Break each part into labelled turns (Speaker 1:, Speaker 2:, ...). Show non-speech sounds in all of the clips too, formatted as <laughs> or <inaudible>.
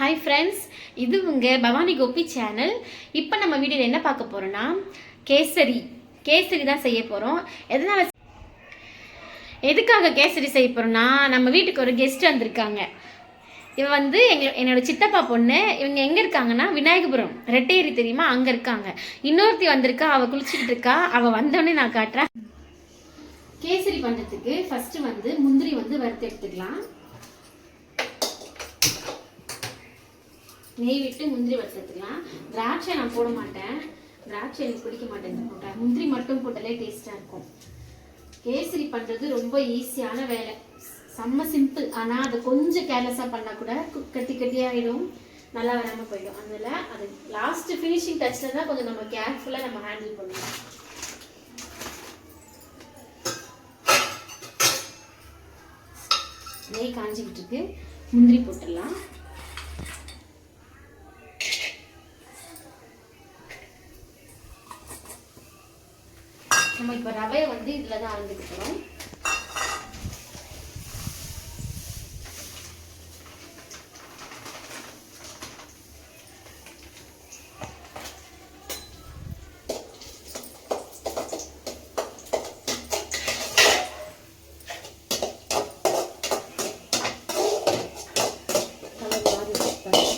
Speaker 1: Hi friends இது உங்கள் Bhavani Gopi channel இப்போ நம்ம வீடியோவில் என்ன பார்க்க போகிறோன்னா கேசரி. கேசரி தான் செய்ய போகிறோம் எதனால் எதுக்காக கேசரி செய்ய போகிறோன்னா நம்ம வீட்டுக்கு ஒரு கெஸ்ட் வந்திருக்காங்க. இவ வந்து எங்க என்னோட சித்தப்பா பொண்ணு. இவங்க எங்கே இருக்காங்கன்னா விநாயகபுரம். ரெட்டேரி தெரியுமா? அங்கே இருக்காங்க. இன்னொருத்தி வந்திருக்கா அவள் குளிச்சுக்கிட்டு இருக்கா. அவள் வந்தோடனே நான் காட்டுறேன். கேசரி பண்ணுறதுக்கு ஃபஸ்ட்டு வந்து முந்திரி வந்து வறுத்து எடுத்துக்கலாம். நெய் விட்டு முந்திரி வறுத்துக்கலாம் திராட்சை நான் போட மாட்டேன். திராட்சை எனக்கு பிடிக்க மாட்டேன் போட்டேன் முந்திரி மட்டும் போட்டாலே டேஸ்ட்டாக இருக்கும். கேசரி பண்ணுறது ரொம்ப ஈஸியான வேலை. செம்ம சிம்பிள் ஆனால் அதை கொஞ்சம் கேர்லெஸ்ஸாக பண்ணால் கூட கட்டி கட்டியாகிடும் நல்லா வராமல் போயிடும். அதனால் அது லாஸ்ட்டு ஃபினிஷிங் டச்சில் தான் கொஞ்சம் நம்ம கேர்ஃபுல்லாக நம்ம ஹேண்டில் பண்ணுவோம் நெய் காஞ்சிக்கிட்டு இருக்கு. முந்திரி போட்டுடலாம். நம்ம வந்து இதில் தான் அளந்துக்க போகிறோம் கலர் மாதிரி வச்சுக்கலாம்.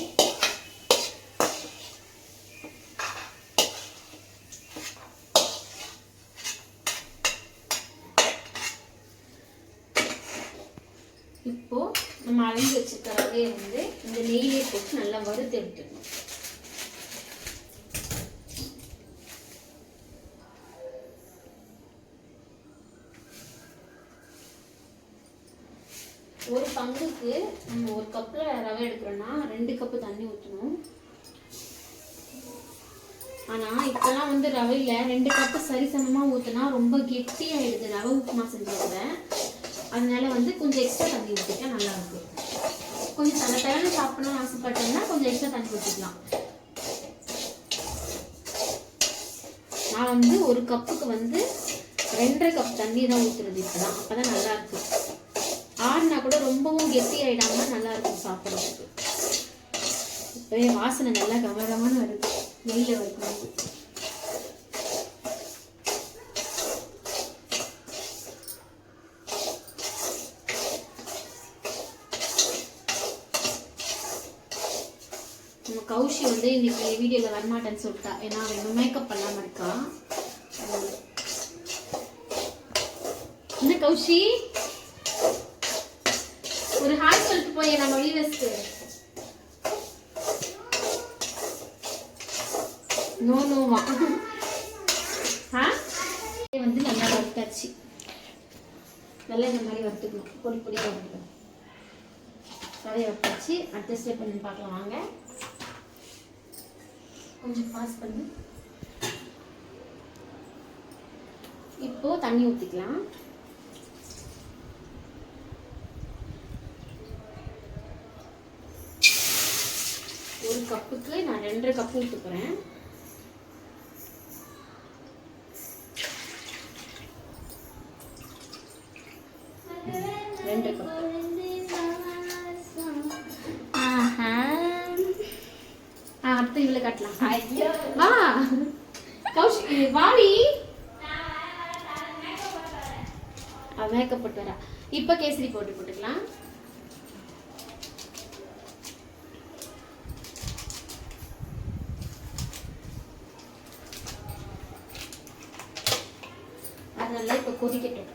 Speaker 1: இப்போ நம்ம அலைஞ்சு வச்சிருக்க வந்து இந்த நெய்யிலே போட்டு நல்லா வறுத்து எடுத்துக்கணும். ஒரு பங்குக்கு நம்ம ஒரு கப்பில் ரவை எடுக்கிறோன்னா ரெண்டு கப்பு தண்ணி ஊற்றணும் ஆனால் இப்போல்லாம் வந்து ரவையில் ரெண்டு கப்பு சரிசமமாக ஊற்றினா ரொம்ப கெட்டியாகிடுது ரவை உப்புமா செஞ்சதில். அதனால வந்து கொஞ்சம் எக்ஸ்ட்ரா தண்ணி ஊற்றிட்டா நல்லா இருக்கும். கொஞ்சம் தலை தலைன்னு சாப்பிடணும் ஆசைப்பட்டீங்கன்னா கொஞ்சம் எக்ஸ்ட்ரா தண்ணி ஊற்றிக்கலாம் நான் வந்து ஒரு கப்புக்கு வந்து ரெண்டரை கப் தண்ணி தான் ஊற்றுறது இப்போதான். அப்போ தான் நல்லா இருக்கும் ஆறுனா கூட ரொம்பவும் கெட்டி ஆயிடாம நல்லா இருக்கும் சாப்பிட்றதுக்கு. இப்போவே வாசனை நல்லா கவனமான வருது. வெளியில் வருது நம்ம கௌஷி வந்து இன்னைக்கு வீடியோவில் வரமாட்டேன்னு சொல்லிட்டா. ஏன்னா அவன் மேக்கப் பண்ணாமல் இருக்கா. என்ன கௌஷி? ஒரு ஹாய் சொல்லிட்டு போய் நம்ம வீவஸ்க்கு நோ நோவா ஆ வந்து நல்லா வறுத்தாச்சு. நல்லா இந்த மாதிரி வறுத்துக்கணும். பொடி பொடியாக வறுத்துக்கணும். நிறைய வறுத்தாச்சு. அடுத்த ஸ்டெப் பார்க்கலாம். வாங்க. கொஞ்சம் பாஸ் பண்ணு. இப்போ தண்ணி ஊற்றிக்கலாம் ஒரு கப்புக்கு நான் ரெண்டரை கப்பு ஊற்ற வாடி. மேக்கப் போட்டு வரா. இப்போ கேசரி போட்டு போட்டுக்கலாம். அதனால இப்போ கொதிக்கட்டும்.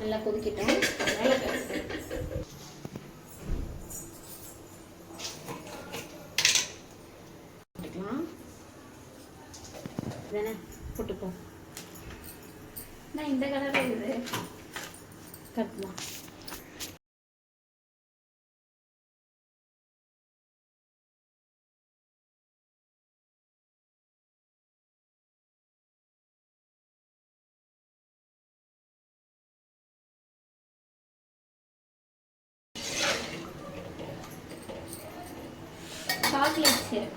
Speaker 1: நல்லா கொதிக்கட்டும். நல்லா தானே போட்டுப்போம் நான் இந்த கலரில் இருக்குது கட்டலாம் சாக்லேட்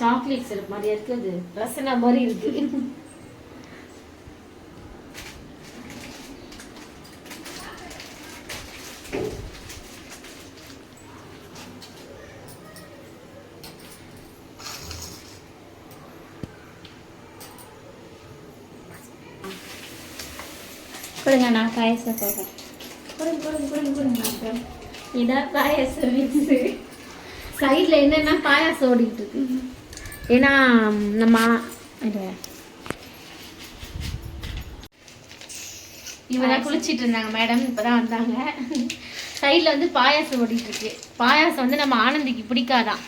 Speaker 1: சாக்லேட் சிரப் மாதிரியா இருக்கு அது ரசனா மாதிரி இருக்கு.
Speaker 2: கொடுங்க நான் பாயசம் போடுறேன். கொடுங்க கொடுங்க இதான் பாயசம் மிக்ஸு <laughs>
Speaker 1: என்னன்னா பாயாசம் ஓடிட்டு இருக்கு. ஏன்னா நம்ம இவங்க குளிச்சிட்டு இருந்தாங்க மேடம். இப்பதான் வந்தாங்க. சைடில் வந்து பாயாசம் ஓடிட்டு இருக்கு பாயாசம் வந்து நம்ம ஆனந்திக்கு பிடிக்காதான்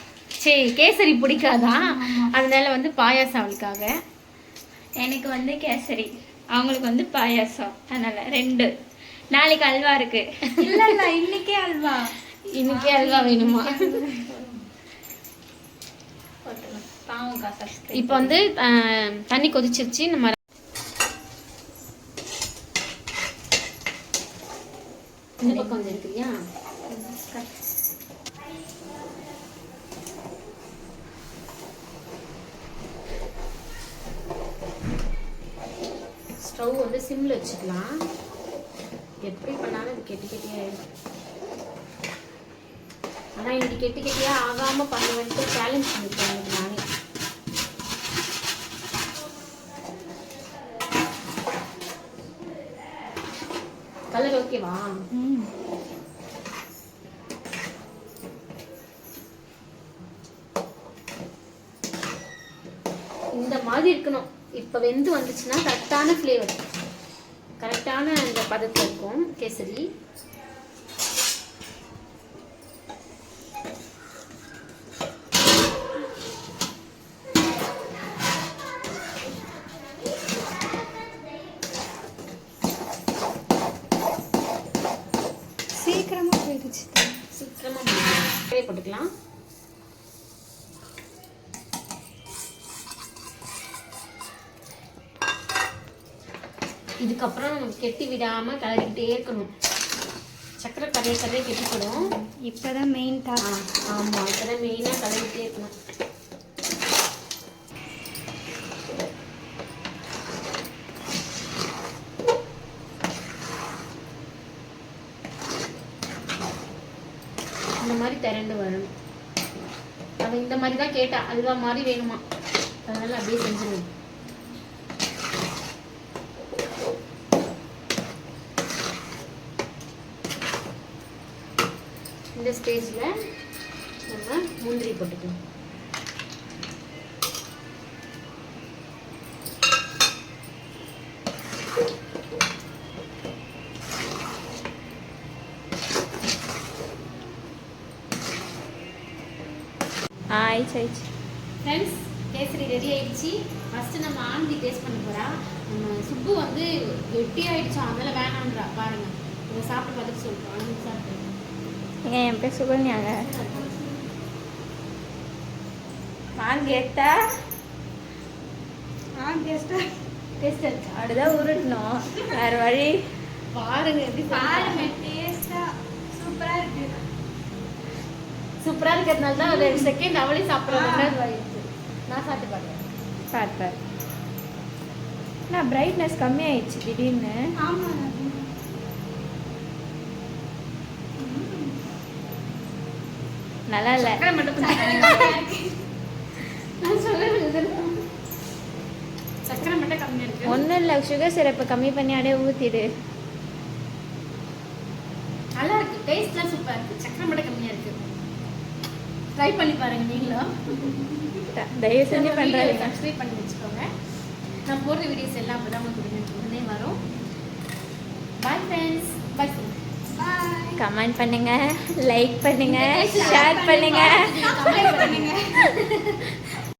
Speaker 1: சரி கேசரி பிடிக்காதான் அதனால வந்து பாயாசம் அவளுக்காக.
Speaker 2: எனக்கு வந்து கேசரி. அவங்களுக்கு வந்து பாயாசம். அதனால ரெண்டு. நாளைக்கு அல்வா இருக்கு. இல்ல இல்ல இன்னைக்கே அல்வா.
Speaker 1: இன்னைக்கு அல்வா வேணுமா? இப்போ வந்து தண்ணி கொதிச்சிருச்சு நம்ம இந்த பக்கம் வந்து ஸ்டவ் வந்து சிம்ல வச்சுக்கலாம். எப்படி பண்ணாலும் அது கெட்டி கெட்டியாயிடும் ஆனா இன்னைக்கு கெட்டி கெட்டியா ஆகாம பண்ணுவேன்ட்டு சேலஞ்ச் பண்ணிருக்கேன் எனக்கு நானே கலர் ஓகேவா இந்த மாதிரி இருக்கணும். இப்போ வெந்து வந்துச்சுன்னா கரெக்டான ஃப்ளேவர் கரெக்டான அந்த பதத்தில் இருக்கும். கேசரி.
Speaker 2: சீக்கிரமா போயிடுச்சு.
Speaker 1: சீக்கிரமாக போட்டுக்கலாம். இதுக்கப்புறம் நம்ம கெட்டி விடாமல் கலரிக்கிட்டே இருக்கணும். சக்கரை கரையை கரையை கெட்டிப்படும்.
Speaker 2: இப்பதான் மெயின்
Speaker 1: ஆ ஆமாம் இப்போதான் மெயினாக கலரிக்கிட்டே இருக்கணும் இந்த மாதிரி திரண்டு வரும். அவன் இந்த மாதிரி தான் கேட்டா அல்வா மாதிரி வேணுமா? அதனால அப்படியே செஞ்சிருவேன் இந்த ஸ்டேஜில் நம்ம முந்திரி போட்டுக்கலாம்.
Speaker 2: ஆயிடுச்சு ஆயிடுச்சு.
Speaker 1: ஃப்ரெண்ட்ஸ் கேசரி ரெடி ஆயிடுச்சு. ஃபஸ்ட்டு நம்ம ஆனந்தி டேஸ்ட் பண்ண போகிறா நம்ம சுப்பு வந்து கெட்டி ஆயிடுச்சா. அதனால வேணான்றா பாருங்க. இதை சாப்பிட்டு பார்த்துட்டு சொல்லிட்டோம் ஆனந்தி சாப்பிட்டு.
Speaker 2: என் பேர் சுகன்யாங்க. வாங்கேத்தா வாங்கேஸ்டா
Speaker 1: டேஸ்ட் இருக்கா?
Speaker 2: அப்படிதான் உருட்டணும். வேற வழி?
Speaker 1: பாருங்க எப்படி
Speaker 2: பாருங்க டேஸ்டா சூப்பரா இருக்கு.
Speaker 1: சூப்பராக இருக்கிறதுனால தான் ரெண்டு செகண்ட் அவளே சாப்பிட்ற ரெண்டாவது நான் சாப்பிட்டு பார்க்குறேன்
Speaker 2: பார்ப்பேன் நான் பிரைட்னஸ் கம்மியாயிடுச்சு திடீர்னு. நல்லா இல்லை.
Speaker 1: சக்கரை மட்டும் <laughs> கம்மியாக இருக்கு.
Speaker 2: ஒன்றும் இல்லை சுகர் சிரப்பை கம்மி பண்ணி அப்படியே ஊற்றிடு
Speaker 1: நல்லா இருக்கு. டேஸ்ட்லாம் சூப்பராக இருக்கு. சக்கரை மட்டும் கம்மியாக இருக்கு. ட்ரை பண்ணி பாருங்க நீங்களும்.
Speaker 2: தயவு செஞ்சு பண்ணுறாரு
Speaker 1: சப்ஸ்கிரைப் பண்ணி வச்சுக்கோங்க. நான் போடுற வீடியோஸ் எல்லாம் அப்போ தான் உங்களுக்கு உடனே வரும். பாய் ஃப்ரெண்ட்ஸ் பாய்
Speaker 2: கமெண்ட் பண்ணுங்க லைக் பண்ணுங்க ஷேர்
Speaker 1: பண்ணுங்க.